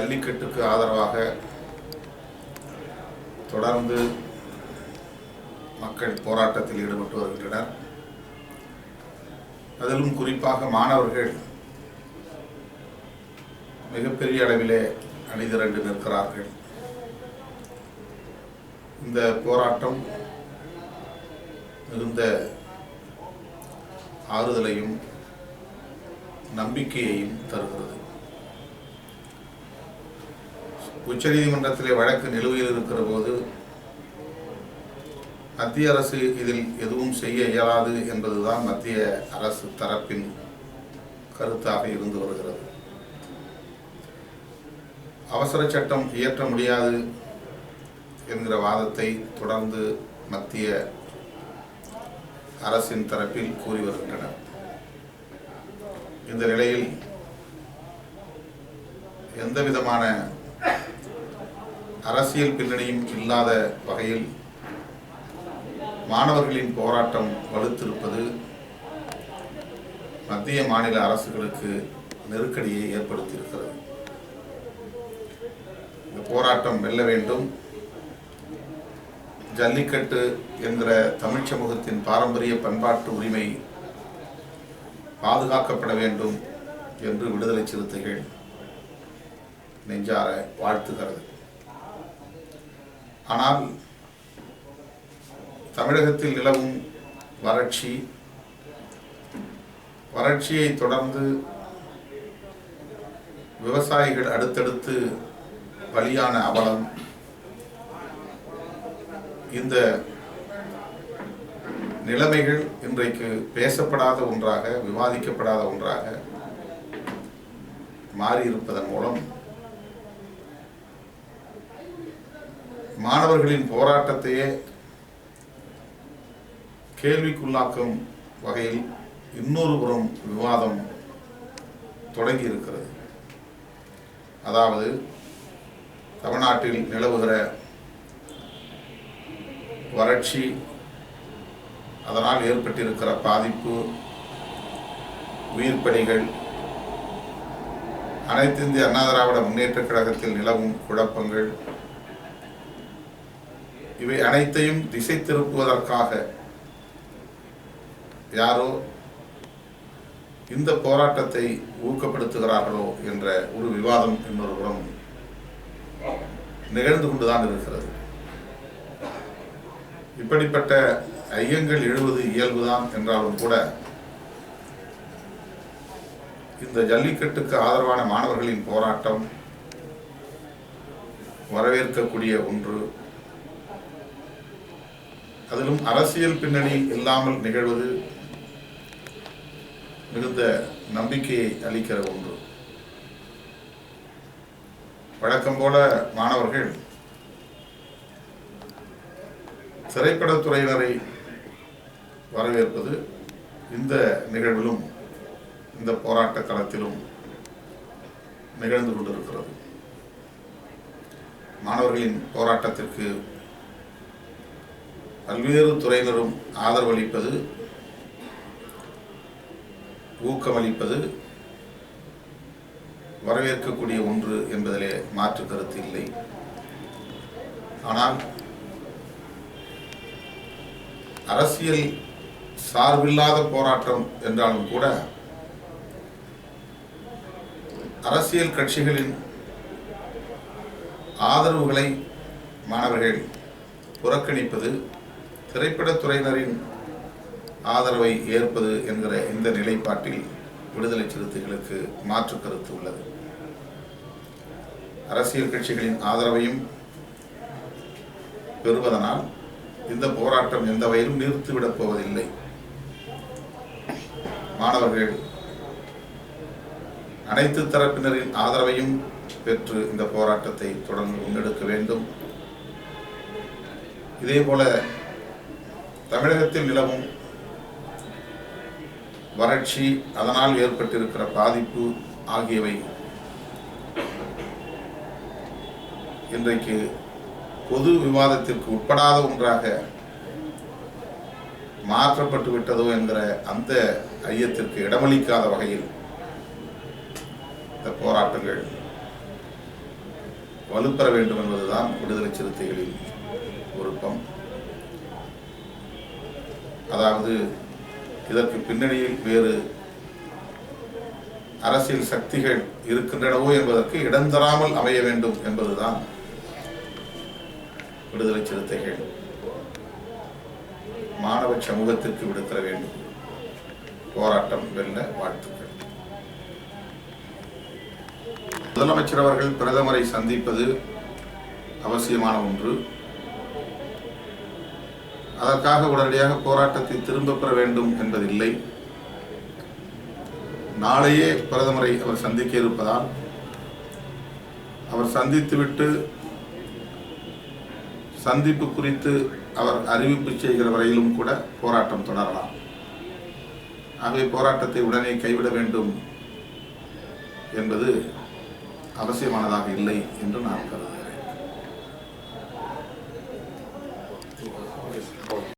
ஜல்லிக்கட்டுக்கு ஆதரவாக தொடர்ந்து மக்கள் போராட்டத்தில் ஈடுபட்டு வருகின்றனர். அதிலும் குறிப்பாக மாணவர்கள் மிகப்பெரிய அளவிலே அணிதிரண்டு நிற்கிறார்கள். இந்த போராட்டம் மிகுந்த ஆறுதலையும் நம்பிக்கையையும் தருகிறது. உச்சநீதிமன்றத்திலே வழக்கு நிலுவையில் இருக்கிற போது மத்திய அரசு இதில் எதுவும் செய்ய இயலாது என்பதுதான் மத்திய அரசு தரப்பின் கருத்தாக இருந்து வருகிறது. அவசர சட்டம் இயற்ற முடியாது என்கிற வாதத்தை தொடர்ந்து மத்திய அரசின் தரப்பில் கூறி வருகின்றனர். இந்த நிலையில் எந்த விதமான அரசியல் பின்னணியும் இல்லாத வகையில் மாணவர்களின் போராட்டம் வலுத்திருப்பது மத்திய மாநில அரசுகளுக்கு நெருக்கடியை ஏற்படுத்தியிருக்கிறது. இந்த போராட்டம் வெல்ல வேண்டும். ஜல்லிக்கட்டு என்கிற தமிழ் சமூகத்தின் பாரம்பரிய பண்பாட்டு உரிமை பாதுகாக்கப்பட வேண்டும் என்று விடுதலை சிறுத்தைகள் நெஞ்சார வாழ்த்துகிறது. ஆனால் தமிழகத்தில் நிலவும் வறட்சி வறட்சியை தொடர்ந்து விவசாயிகள் அடுத்தடுத்து பலியான அவலம் இந்த நிலைமைகள் இன்றைக்கு பேசப்படாத ஒன்றாக விவாதிக்கப்படாத ஒன்றாக மாறியிருப்பதன் மூலம் மாணவர்களின் போராட்டத்தையே கேள்விக்குள்ளாக்கும் வகையில் இன்னொரு புறம் விவாதம் தொடங்கி இருக்கிறது அதாவது தமிழ்நாட்டில் நிலவுகிற வறட்சி அதனால் ஏற்பட்டிருக்கிற பாதிப்பு உயிர்ப்பணிகள் அனைத்து இந்திய அண்ணா திராவிட முன்னேற்றக் கழகத்தில் நிலவும் குழப்பங்கள் இவை அனைத்தையும் திசை திருப்புவதற்காக. யாரோ இந்த போராட்டத்தை ஊக்கப்படுத்துகிறார்களோ என்ற ஒரு விவாதம் இன்னொரு புறம் நிகழ்ந்து கொண்டுதான் இருக்கிறது. இப்படிப்பட்ட ஐயங்கள் எழுவது இயல்புதான் என்றாலும் கூட இந்த ஜல்லிக்கட்டுக்கு ஆதரவான மாணவர்களின் போராட்டம் வரவேற்கக்கூடிய ஒன்று அதிலும் அரசியல் பின்னணி இல்லாமல் நிகழ்வது மிகுந்த நம்பிக்கையை அளிக்கிற ஒன்று. வழக்கம் போல மாணவர்கள் திரைப்படத்துறையினரை வரவேற்பது இந்த நிகழ்விலும் இந்த போராட்ட களத்திலும் நிகழ்ந்து கொண்டிருக்கிறது. மாணவர்களின் போராட்டத்திற்கு பல்வேறு துறையினரும் ஆதரவளிப்பது ஊக்கமளிப்பது வரவேற்கக்கூடிய ஒன்று என்பதிலே மாற்று கருத்து இல்லை. ஆனால் அரசியல் சார்பில்லாத போராட்டம் என்றாலும் கூட அரசியல் கட்சிகளின் ஆதரவுகளை மாணவர்கள் புறக்கணிப்பது திரைப்படத்துறையினரின் ஆதரவை ஏற்பது என்கிற இந்த நிலைப்பாட்டில் விடுதலை சிறுத்தைகளுக்கு மாற்று கருத்து உள்ளது. அரசியல் கட்சிகளின் ஆதரவையும் பெறுவதனால் இந்த போராட்டம் எந்த வகையிலும் நிறுத்திவிடப் போவதில்லை. மாணவர்கள் அனைத்து தரப்பினரின் ஆதரவையும் பெற்று இந்த போராட்டத்தை தொடர்ந்து முன்னெடுக்க வேண்டும். இதே போல தமிழகத்தில் நிலவும் வறட்சி அதனால் ஏற்பட்டிருக்கிற பாதிப்பு ஆகியவை இன்றைக்கு பொது விவாதத்திற்கு உட்படாத ஒன்றாக மாற்றப்பட்டு விட்டதோ என்கிற அந்த ஐயத்திற்கு இடமளிக்காத வகையில் இந்த போராட்டங்கள் வலுப்பெற வேண்டும் என்பதுதான் விடுதலை சிறுத்தைகளின் விருப்பம். அதாவது இதற்கு பின்னணியில் வேறு அரசியல் சக்திகள் இருக்கின்றனவோ என்பதற்கு இடம் தராமல் அமைய வேண்டும் என்பதுதான் விடுதலை சிறுத்தைகள் மாணவ சமூகத்திற்கு விடுத்தர வேண்டும். போராட்டம் வெல்ல வாழ்த்துக்கள். முதலமைச்சர் அவர்கள் பிரதமரை சந்திப்பது அவசியமான ஒன்று. அதற்காக உடனடியாக போராட்டத்தை திரும்ப பெற வேண்டும் என்பதில்லை. நாளையே பிரதமரை அவர் சந்திக்க இருப்பதால் அவர் சந்தித்துவிட்டு சந்திப்பு குறித்து அவர் அறிவிப்பு செய்கிற வரையிலும் கூட போராட்டம் தொடரலாம். ஆகவே போராட்டத்தை உடனே கைவிட வேண்டும் என்பது அவசியமானதாக இல்லை என்று நான் கருதுகிறேன். por.